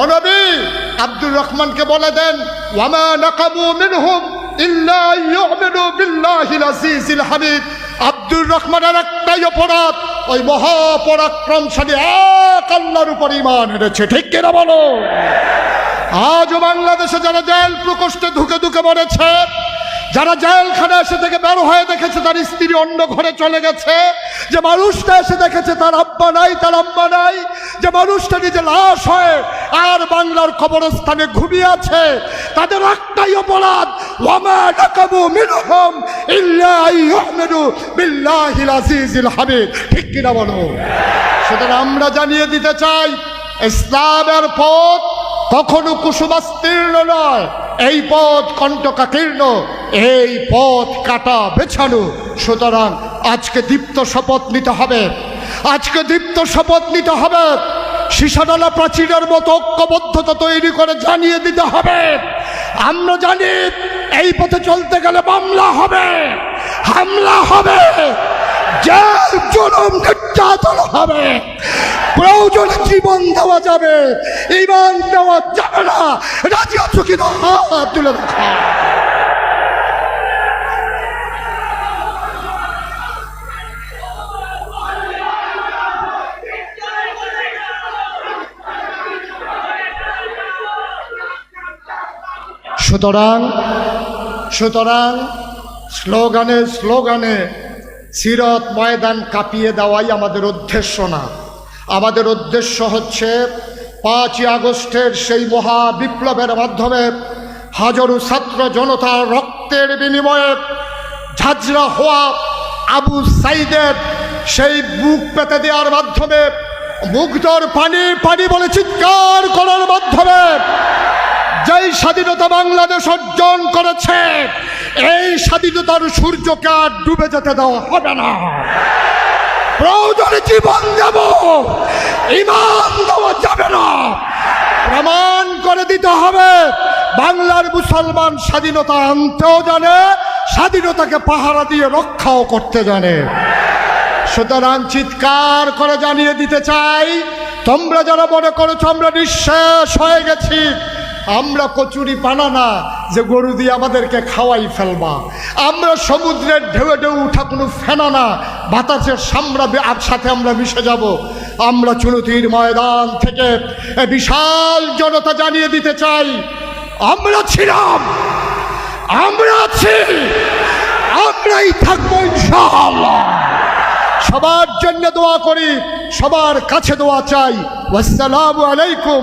অনবী আব্দুর রহমানকে বলে দেন, ওয়ামা নাকামু মিনহুম ইল্লা ইউমিনু বিল্লাহিল আজিজিল হামিদ। আব্দুর রহমানের একটাই অপরাধ, ওই মহাপরাক্রমশালী এক আল্লাহর উপর ইমান এনেছে। ঠিক কিনা বলো? আজও বাংলাদেশে যারা জেল প্রকোষ্ঠে ঢুকে ঢুকে মরেছে, যারা জেলখানে এসে থেকে বের হয়ে দেখেছে তার স্ত্রী অন্য ঘরে চলে গেছে, যে মানুষটা এসে দেখেছে তার আব্বা নাই, তার আম্মা নাই, যে মানুষটা নিজে লাশ হয়ে আর বাংলার কবরস্থানে ঘুমিয়ে আছে। তাদের একটাই অপরাধ হামিদ। ঠিক কিনা বলো? সুতরাং আমরা জানিয়ে দিতে চাই, ইসলামের পথ কখনো কুসুমাস্তীর্ণ নয়, এই পথ কণ্টকাকীর্ণ, এই পথ কাটা বেছানো। সুতরাং আজকে দীপ্ত শপথ নিতে হবে। আজকে দীপ্ত শপথ নিতে হবে। সীসাডালা প্রাচীরের মতো ঐক্যবদ্ধতা তৈরি করে জানিয়ে দিতে হবে। আমরা জানি এই পথে চলতে গেলে মামলা হবে, হামলা হবে, জেল, জুলুম, নির্যাতন হবে। প্রয়োজনে জীবন দেওয়া যাবে, ইমান দেওয়া যাবে না। রাজি আছো কিনা? তুলে দেখা। সুতরাং সুতরাং স্লোগানে স্লোগানে সিরত ময়দান কাঁপিয়ে দেওয়াই আমাদের উদ্দেশ্য না। আমাদের উদ্দেশ্য হচ্ছে পাঁচই আগস্টের সেই মহা বিপ্লবের মাধ্যমে হাজারো ছাত্র জনতার রক্তের বিনিময়ে ঝাঁঝরা হওয়া আবু সাইদের সেই বুক পেতে দেওয়ার মাধ্যমে মুগ্ধর পানি পানি বলে চিৎকার করার মাধ্যমে যেই স্বাধীনতা বাংলাদেশ অর্জন করেছে, এই স্বাধীনতার সূর্যকে আর ডুবে যেতে দেওয়া হবে না। প্রয়োজনে জীবন দেব, ইমান দেওয়া যাবে না। প্রমাণ করে দিতে হবে, বাংলার মুসলমান স্বাধীনতা আনতেও জানে, স্বাধীনতাকে পাহারা দিয়ে রক্ষাও করতে জানে। সুতরাং চিৎকার করে জানিয়ে দিতে চাই, তোমরা যারা মনে করেছ আমরা নিঃশ্বাস হয়ে গেছি আমরা কচুরি পানা না যে গরু দিয়ে আমাদেরকে খাওয়াই ফেলবা। আমরা সমুদ্রের ঢেউ ঢেউ উঠা কোনো ফেনা না, বাতাসের সামরা সাথে আমরা মিশে যাব। আমরা চুনতির ময়দান থেকে বিশাল জনতা জানিয়ে দিতে চাই, আমরা ছিলাম, আমরা আছি, আমরাই থাকব সবার জন্য দোয়া করি, সবার কাছে দোয়া চাই। আসসালামু আলাইকুম